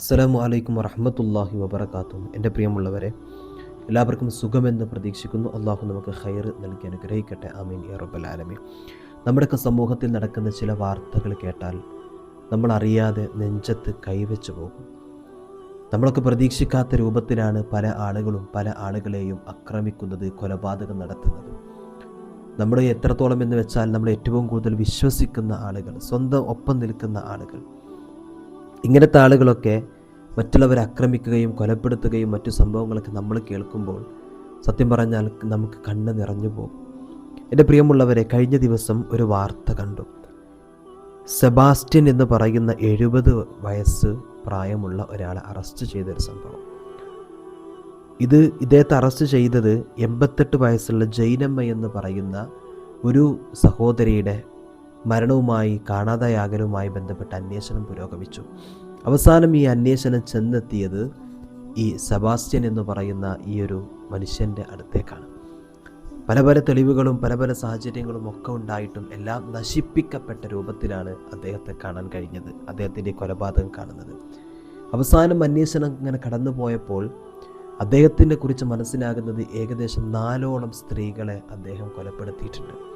അസ്സലാമു അലൈക്കും വറഹമത്തല്ലാഹി വബർക്കാത്തും എന്റെ പ്രിയമുള്ളവരെ എല്ലാവർക്കും സുഖമെന്ന് പ്രതീക്ഷിക്കുന്നു. അള്ളാഹു നമുക്ക് ഹൈർ നൽകി അനുഗ്രഹിക്കട്ടെ. ആമീൻ ആലമീൻ. നമ്മുടെയൊക്കെ സമൂഹത്തിൽ നടക്കുന്ന ചില വാർത്തകൾ കേട്ടാൽ നമ്മൾ അറിയാതെ നെഞ്ചത്ത് കൈവച്ചു പോകും. നമ്മളൊക്കെ പ്രതീക്ഷിക്കാത്ത രൂപത്തിലാണ് പല ആളുകളും പല ആളുകളെയും ആക്രമിക്കുന്നത് കൊലപാതകം നടത്തുന്നത്. നമ്മൾ എത്രത്തോളം എന്ന് വെച്ചാൽ നമ്മൾ ഏറ്റവും കൂടുതൽ വിശ്വസിക്കുന്ന ആളുകൾ സ്വന്തം ഒപ്പം നിൽക്കുന്ന ആളുകൾ. ഇങ്ങനത്തെ ആളുകളൊക്കെ മറ്റുള്ളവരെ ആക്രമിക്കുകയും കൊലപ്പെടുത്തുകയും മറ്റു സംഭവങ്ങളൊക്കെ നമ്മൾ കേൾക്കുമ്പോൾ സത്യം പറഞ്ഞാൽ നമുക്ക് കണ്ണ് നിറഞ്ഞു പോകും. എന്റെ പ്രിയമുള്ളവരെ കഴിഞ്ഞ ദിവസം ഒരു വാർത്ത കണ്ടു. സെബാസ്റ്റ്യൻ എന്ന് പറയുന്ന എഴുപത് വയസ്സ് പ്രായമുള്ള ഒരാളെ അറസ്റ്റ് ചെയ്തൊരു സംഭവം. ഇത് ഇദ്ദേഹത്തെ അറസ്റ്റ് ചെയ്തത് എൺപത്തെട്ട് വയസ്സുള്ള ജൈനമ്മ എന്ന് പറയുന്ന ഒരു സഹോദരിയുടെ മരണവുമായി കാണാതായാകലുമായി ബന്ധപ്പെട്ട അന്വേഷണം പുരോഗമിച്ചു. അവസാനം ഈ അന്വേഷണം ചെന്നെത്തിയത് ഈ സെബാസ്റ്റ്യൻ എന്ന് പറയുന്ന ഈ ഒരു മനുഷ്യന്റെ അടുത്തേക്കാണ്. പല പല തെളിവുകളും പല പല സാഹചര്യങ്ങളും ഒക്കെ ഉണ്ടായിട്ടും എല്ലാം നശിപ്പിക്കപ്പെട്ട രൂപത്തിലാണ് അദ്ദേഹത്തെ കാണാൻ കഴിഞ്ഞത് അദ്ദേഹത്തിന്റെ കൊലപാതകം കാണുന്നത്. അവസാനം അന്വേഷണം ഇങ്ങനെ കടന്നു പോയപ്പോൾ അദ്ദേഹത്തിനെ കുറിച്ച് മനസ്സിലാകുന്നത് ഏകദേശം നാലോളം സ്ത്രീകളെ അദ്ദേഹം കൊലപ്പെടുത്തിയിട്ടുണ്ട്.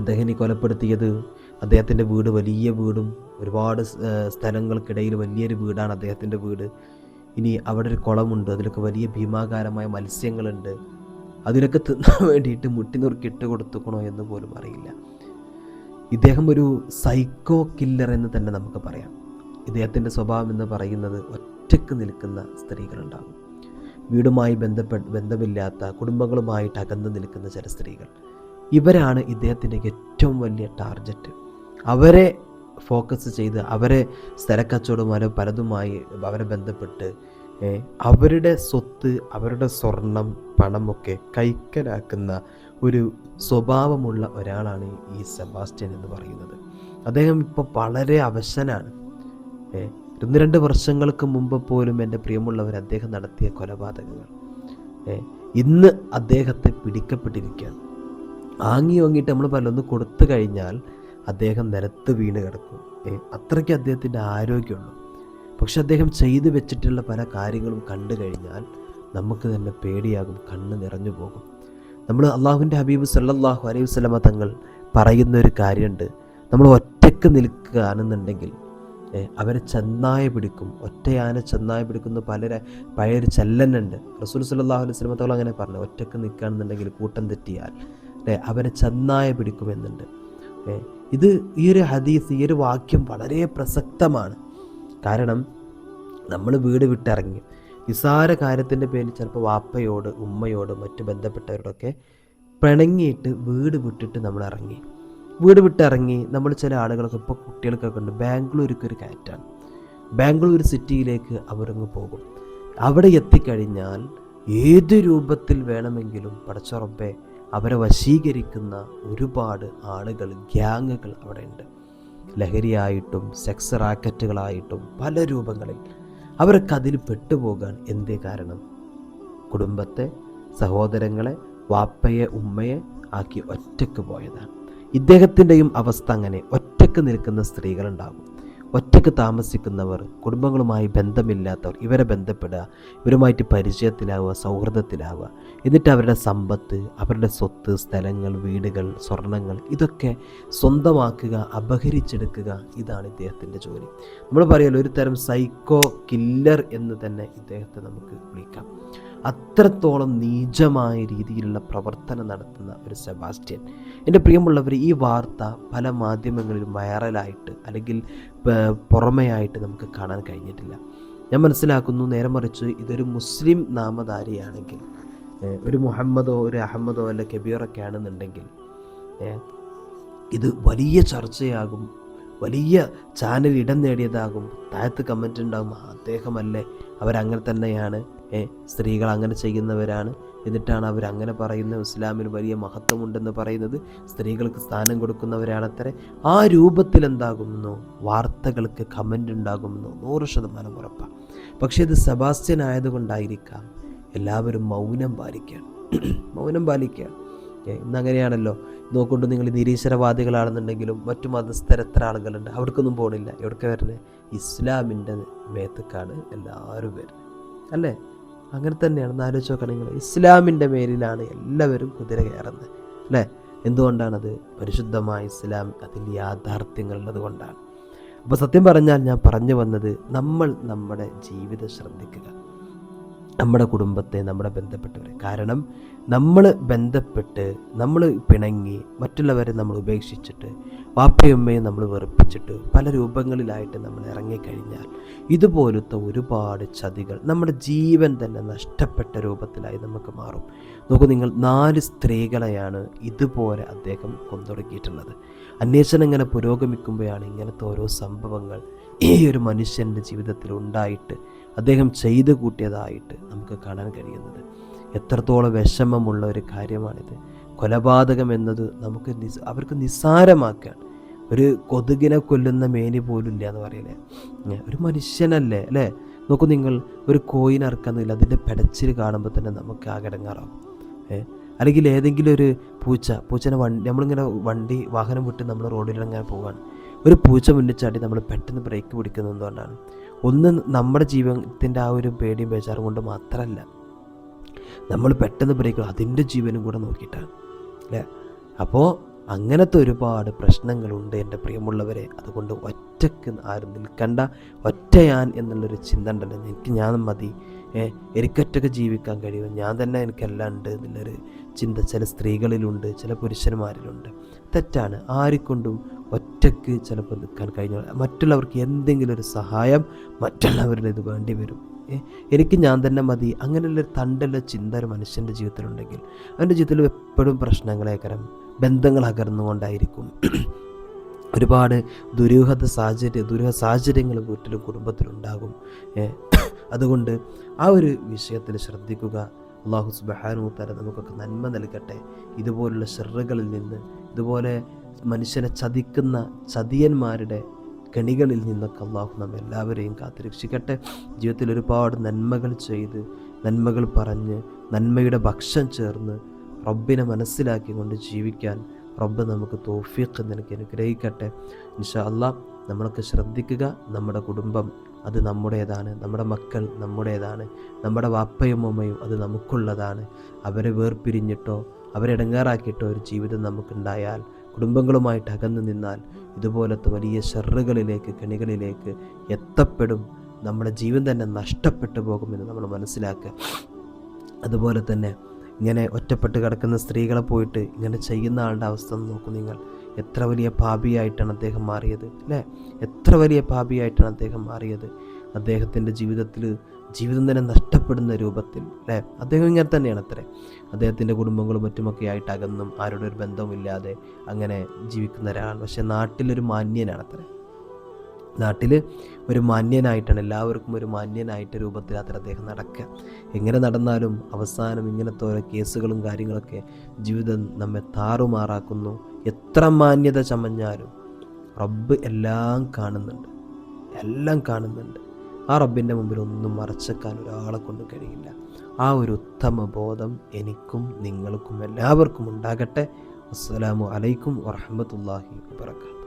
അദ്ദേഹം ഈ കൊലപ്പെടുത്തിയത് അദ്ദേഹത്തിന്റെ വീട് വലിയ വീടും ഒരുപാട് സ്ഥലങ്ങൾക്കിടയിൽ വലിയൊരു വീടാണ് അദ്ദേഹത്തിന്റെ വീട്. ഇനി അവിടെ ഒരു കുളമുണ്ട് അതിലൊക്കെ വലിയ ഭീമാകാരമായ മത്സ്യങ്ങളുണ്ട്. അതിനൊക്കെ തിന്നാൻ വേണ്ടിയിട്ട് മുട്ടി നുറുക്കി ഇട്ട് കൊടുത്തുക്കണോ എന്ന് പോലും അറിയില്ല. ഇദ്ദേഹം ഒരു സൈക്കോ കില്ലർ എന്ന് തന്നെ നമുക്ക് പറയാം. ഇദ്ദേഹത്തിന്റെ സ്വഭാവം എന്ന് പറയുന്നത് ഒറ്റയ്ക്ക് നിൽക്കുന്ന സ്ത്രീകളുണ്ടാകും. വീടുമായി ബന്ധപ്പെട്ട് ബന്ധമില്ലാത്ത കുടുംബങ്ങളുമായിട്ട് അകന്നു നിൽക്കുന്ന ചില സ്ത്രീകൾ. ഇവരാണ് ഇദ്ദേഹത്തിന്റെ ഏറ്റവും വലിയ ടാർഗറ്റ് അവരെ ഫോക്കസ് ചെയ്ത് അവരെ സ്ഥലക്കച്ചവടം അല്ല പലതുമായി അവരെ ബന്ധപ്പെട്ട് അവരുടെ സ്വത്ത് അവരുടെ സ്വർണം പണമൊക്കെ കൈക്കലാക്കുന്ന ഒരു സ്വഭാവമുള്ള ഒരാളാണ് ഈ സെബാസ്റ്റ്യൻ എന്ന് പറയുന്നത്. അദ്ദേഹം ഇപ്പോൾ വളരെ അവശനാണ്. ഒന്ന് രണ്ട് വർഷങ്ങൾക്ക് മുമ്പ് പോലും എന്റെ പ്രിയമുള്ളവർ അദ്ദേഹം നടത്തിയ കൊലപാതകങ്ങൾ. ഇന്ന് അദ്ദേഹത്തെ പിടിക്കപ്പെട്ടിരിക്കുകയാണ്. ആങ്ങി വാങ്ങിയിട്ട് നമ്മൾ പലൊന്ന് കൊടുത്തു കഴിഞ്ഞാൽ അദ്ദേഹം നിലത്ത് വീണ് കിടക്കും. അത്രയ്ക്ക് അദ്ദേഹത്തിന്റെ ആരോഗ്യമുള്ളൂ പക്ഷെ അദ്ദേഹം ചെയ്തു വെച്ചിട്ടുള്ള പല കാര്യങ്ങളും കണ്ടു കഴിഞ്ഞാൽ നമുക്ക് തന്നെ പേടിയാകും കണ്ണ് നിറഞ്ഞു പോകും. നമ്മൾ അള്ളാഹുവിന്റെ ഹബീബ് സല്ലാഹു അലൈഹി വസ്ലമ തങ്ങൾ പറയുന്ന ഒരു കാര്യമുണ്ട്. നമ്മൾ ഒറ്റയ്ക്ക് നിൽക്കുകയാണെന്നുണ്ടെങ്കിൽ അവരെ ചെന്നായ പിടിക്കും. ഒറ്റയാന ചെന്നായ പിടിക്കുന്ന പലരെ പഴയൊരു ചെല്ലനുണ്ട് റസൂൽ സല്ലാഹു അലൈഹി സ്വലമ തങ്ങൾ അങ്ങനെ പറഞ്ഞു ഒറ്റയ്ക്ക് നിൽക്കുകയാണെന്നുണ്ടെങ്കിൽ കൂട്ടം തെറ്റിയാൽ അവരെ ചെന്നായ പിടിക്കുമെന്നുണ്ട്. ഇത് ഈ ഒരു ഹദീസ് ഈ ഒരു വാക്യം വളരെ പ്രസക്തമാണ്. കാരണം നമ്മൾ വീട് വിട്ടിറങ്ങി. നിസാര കാര്യത്തിന്റെ പേരിൽ ചിലപ്പോൾ വാപ്പയോട് ഉമ്മയോട് മറ്റു ബന്ധപ്പെട്ടവരോടൊക്കെ പിണങ്ങിയിട്ട് വീട് വിട്ടിട്ട് നമ്മൾ ഇറങ്ങി. വീട് വിട്ടിറങ്ങി നമ്മൾ ചില ആളുകളൊക്കെ ഇപ്പോൾ കുട്ടികൾക്കൊക്കെ ഉണ്ട്. ബാംഗ്ലൂർക്ക് ഒരു കയറ്റാണ്. ബാംഗ്ലൂർ സിറ്റിയിലേക്ക് അവരങ്ങ് പോകും. അവിടെ എത്തിക്കഴിഞ്ഞാൽ ഏത് രൂപത്തിൽ വേണമെങ്കിലും പടച്ചുറപ്പെ അവരെ വശീകരിക്കുന്ന ഒരുപാട് ആളുകൾ ഗ്യാങ്ങുകൾ അവിടെ ഉണ്ട് ലഹരിയായിട്ടും സെക്സ് റാക്കറ്റുകളായിട്ടും പല രൂപങ്ങളിൽ അവർക്ക് അതിൽ പെട്ടുപോകാൻ എന്തേ കാരണം? കുടുംബത്തെ സഹോദരങ്ങളെ വാപ്പയെ ഉമ്മയെ ആക്കി ഒറ്റയ്ക്ക് പോയതാണ്. ഇദ്ദേഹത്തിന്റെയും അവസ്ഥ അങ്ങനെ ഒറ്റയ്ക്ക് നിൽക്കുന്ന സ്ത്രീകളുണ്ടാകും. ഒറ്റയ്ക്ക് താമസിക്കുന്നവർ കുടുംബങ്ങളുമായി ബന്ധമില്ലാത്തവർ ഇവരെ ബന്ധപ്പെടുക ഇവരുമായിട്ട് പരിചയത്തിലാവുക സൗഹൃദത്തിലാവുക. എന്നിട്ട് അവരുടെ സമ്പത്ത് അവരുടെ സ്വത്ത് സ്ഥലങ്ങൾ വീടുകൾ സ്വർണങ്ങൾ ഇതൊക്കെ സ്വന്തമാക്കുക അപഹരിച്ചെടുക്കുക ഇതാണ് ഇദ്ദേഹത്തിന്റെ ജോലി. നമ്മൾ പറയുമല്ലോ ഒരു തരം സൈക്കോ കില്ലർ എന്ന് തന്നെ ഇദ്ദേഹത്തെ നമുക്ക് വിളിക്കാം. അത്രത്തോളം നീചമായ രീതിയിലുള്ള പ്രവർത്തനം നടത്തുന്ന ഒരു സെബാസ്റ്റ്യൻ. എന്റെ പ്രിയമുള്ളവർ ഈ വാർത്ത പല മാധ്യമങ്ങളിലും വൈറലായിട്ട് അല്ലെങ്കിൽ പുറമെയായിട്ട് നമുക്ക് കാണാൻ കഴിഞ്ഞിട്ടില്ല. ഞാൻ മനസ്സിലാക്കുന്നു നേരെ മറിച്ച് ഇതൊരു മുസ്ലിം നാമധാരിയാണെങ്കിൽ ഒരു മുഹമ്മദോ ഒരു അഹമ്മദോ അല്ല കബീറൊക്കെ ആണെന്നുണ്ടെങ്കിൽ ഇത് വലിയ ചർച്ചയാകും വലിയ ചാനൽ ഇടം നേടിയതാകും താഴത്ത് കമന്റ് ഉണ്ടാകും അദ്ദേഹമല്ലേ അവരങ്ങനെ തന്നെയാണ് സ്ത്രീകൾ അങ്ങനെ ചെയ്യുന്നവരാണ്. എന്നിട്ടാണ് അവർ അങ്ങനെ പറയുന്നത് ഇസ്ലാമിന് വലിയ മഹത്വമുണ്ടെന്ന് പറയുന്നത്. സ്ത്രീകൾക്ക് സ്ഥാനം കൊടുക്കുന്നവരാണത്രേ. ആ രൂപത്തിൽ എന്താകുമെന്നോ വാർത്തകൾക്ക് കമന്റ് ഉണ്ടാകുമെന്നോ നൂറ് ശതമാനം ഉറപ്പാണ് പക്ഷേ ഇത് സെബാസ്റ്റ്യൻ ആയതുകൊണ്ടായിരിക്കാം എല്ലാവരും മൗനം പാലിക്കുകയാണ് മൗനം പാലിക്കുകയാണ് ഇന്നങ്ങനെയാണല്ലോ. നോക്കൊണ്ട് നിങ്ങൾ നിരീശ്വരവാദികളാണെന്നുണ്ടെങ്കിലും മറ്റു മതസ്ഥർ എത്ര ആളുകളുണ്ട്. അവിടേക്കൊന്നും പോകണില്ല എവിടേക്ക് വരുന്നത് ഇസ്ലാമിന്റെ മേത്തക്കാണ് എല്ലാവരും വരുന്നത്. അല്ലേ? അങ്ങനെ തന്നെയാണ് ആലോചിച്ച് നോക്കണം നിങ്ങൾ. ഇസ്ലാമിന്റെ മേലിലാണ് എല്ലാവരും കുതിര കയറുന്നത് അല്ലേ? എന്തുകൊണ്ടാണത്? പരിശുദ്ധമായ ഇസ്ലാം അതിൽ യാഥാർത്ഥ്യങ്ങളുള്ളത് കൊണ്ടാണ്. അപ്പോൾ സത്യം പറഞ്ഞാൽ ഞാൻ പറഞ്ഞു വന്നത് നമ്മൾ നമ്മുടെ ജീവിതം ശ്രദ്ധിക്കുക. നമ്മുടെ കുടുംബത്തെ നമ്മുടെ ബന്ധപ്പെട്ടവരെ. കാരണം നമ്മൾ ബന്ധപ്പെട്ട് നമ്മൾ പിണങ്ങി മറ്റുള്ളവരെ നമ്മൾ ഉപേക്ഷിച്ചിട്ട് വാപ്പയമ്മയെ നമ്മൾ വെറുപ്പിച്ചിട്ട് പല രൂപങ്ങളിലായിട്ട് നമ്മൾ ഇറങ്ങിക്കഴിഞ്ഞാൽ ഇതുപോലത്തെ ഒരുപാട് ചതികൾ നമ്മുടെ ജീവൻ തന്നെ നഷ്ടപ്പെട്ട രൂപത്തിലായി നമുക്ക് മാറും. നോക്കൂ നിങ്ങൾ നാല് സ്ത്രീകളെയാണ് ഇതുപോലെ അദ്ദേഹം കൊന്നൊടുക്കിയിട്ടുള്ളത്. അന്വേഷണം ഇങ്ങനെ പുരോഗമിക്കുമ്പോഴാണ് ഇങ്ങനത്തെ ഓരോ സംഭവങ്ങൾ ഈ ഒരു മനുഷ്യന്റെ ജീവിതത്തിൽ ഉണ്ടായിട്ട് അദ്ദേഹം ചെയ്തു കൂട്ടിയതായിട്ട് നമുക്ക് കാണാൻ കഴിയുന്നത്. എത്രത്തോളം വിഷമമുള്ള ഒരു കാര്യമാണിത്. കൊലപാതകം എന്നത് നമുക്ക് നിസ് അവർക്ക് നിസ്സാരമാക്കുകയാണ് ഒരു കൊതുകിനെ കൊല്ലുന്ന മേനി പോലും ഇല്ല എന്ന് പറയില്ലേ? ഒരു മനുഷ്യനല്ലേ അല്ലേ? നോക്കൂ നിങ്ങൾ ഒരു കോയിൻ അറക്കുന്നില്ല അതിന്റെ പെടച്ചിൽ കാണുമ്പോൾ തന്നെ നമുക്ക് ആകടങ്ങാറാവും ഏ അല്ലെങ്കിൽ ഏതെങ്കിലും ഒരു പൂച്ച പൂച്ചനെ വണ്ടി നമ്മളിങ്ങനെ വണ്ടി വാഹനം വിട്ട് നമ്മൾ റോഡിൽ പോവുകയാണ് ഒരു പൂച്ച മുന്നിൽ ചാടി നമ്മൾ പെട്ടെന്ന് ബ്രേക്ക് പിടിക്കുന്നത് എന്തുകൊണ്ടാണ് ഒന്ന് നമ്മുടെ ജീവിതത്തിന്റെ ആ ഒരു പേടിയും ബേജാറും കൊണ്ട് മാത്രമല്ല നമ്മൾ പെട്ടെന്ന് ബ്രേക്ക് അതിന്റെ ജീവനും കൂടെ നോക്കിയിട്ടാണ് അല്ലേ? അപ്പോൾ അങ്ങനത്തെ ഒരുപാട് പ്രശ്നങ്ങളുണ്ട് എന്റെ പ്രിയമുള്ളവരെ. അതുകൊണ്ട് ഒറ്റയ്ക്ക് ആരും നിൽക്കണ്ട. ഒറ്റയാൻ എന്നുള്ളൊരു ചിന്ത ഉണ്ടല്ലോ എനിക്ക് ഞാൻ മതി. ഏ എനിക്കൊറ്റക്ക് ജീവിക്കാൻ കഴിയും. ഞാൻ തന്നെ എനിക്കെല്ലാം ഉണ്ട് എന്നുള്ളൊരു ചിന്ത ചില സ്ത്രീകളിലുണ്ട് ചില പുരുഷന്മാരിലുണ്ട്. തെറ്റാണ്. ആരെക്കൊണ്ടും ഒറ്റയ്ക്ക് ചിലപ്പോൾ നിൽക്കാൻ കഴിഞ്ഞ മറ്റുള്ളവർക്ക് എന്തെങ്കിലും ഒരു സഹായം മറ്റുള്ളവരുടെ ഇത് വേണ്ടി വരും. എനിക്ക് ഞാൻ തന്നെ മതി. അങ്ങനെയുള്ളൊരു തണ്ടുള്ള ചിന്ത ഒരു മനുഷ്യന്റെ ജീവിതത്തിലുണ്ടെങ്കിൽ. അവന്റെ ജീവിതത്തിൽ എപ്പോഴും പ്രശ്നങ്ങളേക്കരം. ബന്ധങ്ങൾ അകർന്നുകൊണ്ടായിരിക്കും. ഒരുപാട് ദുരൂഹത സാഹചര്യ ദുരൂഹ സാഹചര്യങ്ങൾ വീട്ടിലും കുടുംബത്തിലുണ്ടാകും. അതുകൊണ്ട് ആ ഒരു വിഷയത്തിൽ ശ്രദ്ധിക്കുക. അള്ളാഹു സുബഹാനു തല നമുക്കൊക്കെ നന്മ നൽകട്ടെ. ഇതുപോലുള്ള ഷെറുകളിൽ നിന്ന് ഇതുപോലെ മനുഷ്യനെ ചതിക്കുന്ന ചതിയന്മാരുടെ കണികളിൽ നിന്നൊക്കെ അള്ളാഹു നമ്മെ എല്ലാവരെയും കാത്തുരക്ഷിക്കട്ടെ. ജീവിതത്തിൽ ഒരുപാട് നന്മകൾ ചെയ്ത് നന്മകൾ പറഞ്ഞ് നന്മയുടെ ഭക്ഷം ചേർന്ന് റബ്ബിനെ മനസ്സിലാക്കിക്കൊണ്ട് ജീവിക്കാൻ റബ്ബ് നമുക്ക് തോഫീഖ് നിനക്ക് അനുഗ്രഹിക്കട്ടെ. ഇൻഷാ അള്ളാഹ് നമ്മൾക്ക് ശ്രദ്ധിക്കുക നമ്മുടെ കുടുംബം അത് നമ്മുടേതാണ് നമ്മുടെ മക്കൾ നമ്മുടേതാണ് നമ്മുടെ വാപ്പയും അമ്മയും അത് നമുക്കുള്ളതാണ്. അവരെ വേർപിരിഞ്ഞിട്ടോ അവരെ ഇടങ്ങാറാക്കിയിട്ടോ ഒരു ജീവിതം നമുക്കുണ്ടായാൽ കുടുംബങ്ങളുമായിട്ട് അകന്നു നിന്നാൽ ഇതുപോലത്തെ വലിയ ഷെറുകളിലേക്ക് കെണികളിലേക്ക് എത്തപ്പെടും. നമ്മുടെ ജീവൻ തന്നെ നഷ്ടപ്പെട്ടു പോകുമെന്ന് നമ്മൾ മനസ്സിലാക്കുക. അതുപോലെ തന്നെ ഇങ്ങനെ ഒറ്റപ്പെട്ട് കിടക്കുന്ന സ്ത്രീകളെ പോയിട്ട് ഇങ്ങനെ ചെയ്യുന്ന ആളുടെ അവസ്ഥ നോക്കൂ നിങ്ങൾ. എത്ര വലിയ പാപിയായിട്ടാണ് അദ്ദേഹം മാറിയത് അല്ലേ? എത്ര വലിയ പാപിയായിട്ടാണ് അദ്ദേഹം മാറിയത്? അദ്ദേഹത്തിന്റെ ജീവിതത്തിൽ ജീവിതം തന്നെ നഷ്ടപ്പെടുന്ന രൂപത്തിൽ അല്ലേ? അദ്ദേഹം ഇങ്ങനെ തന്നെയാണ് അത്രേ. അദ്ദേഹത്തിന്റെ കുടുംബങ്ങളും മറ്റുമൊക്കെ ആയിട്ട് അകന്നും ആരുടെ ഒരു ബന്ധവുമില്ലാതെ അങ്ങനെ ജീവിക്കുന്ന ഒരാളാണ് പക്ഷേ നാട്ടിലൊരു മാന്യനാണ് അത്രേ. നാട്ടിൽ ഒരു മാന്യനായിട്ടാണ് എല്ലാവർക്കും ഒരു മാന്യനായിട്ട് രൂപത്തിൽ അത്ര അദ്ദേഹം നടക്കുക. എങ്ങനെ നടന്നാലും അവസാനം ഇങ്ങനത്തെ ഓരോ കേസുകളും കാര്യങ്ങളൊക്കെ ജീവിതം നമ്മെ താറുമാറാക്കുന്നു. എത്ര മാന്യത ചമഞ്ഞാലും റബ്ബ് എല്ലാം കാണുന്നുണ്ട് എല്ലാം കാണുന്നുണ്ട്. ആ റബ്ബിന്റെ മുമ്പിൽ ഒന്നും മറച്ചേക്കാൻ ഒരാളെ കൊണ്ട് കഴിയില്ല. ആ ഒരു ഉത്തമ ബോധം എനിക്കും നിങ്ങൾക്കും എല്ലാവർക്കും ഉണ്ടാകട്ടെ. അസ്സലാമു അലൈക്കും വറഹമത്തല്ലാഹി വാബർക്കാത്തു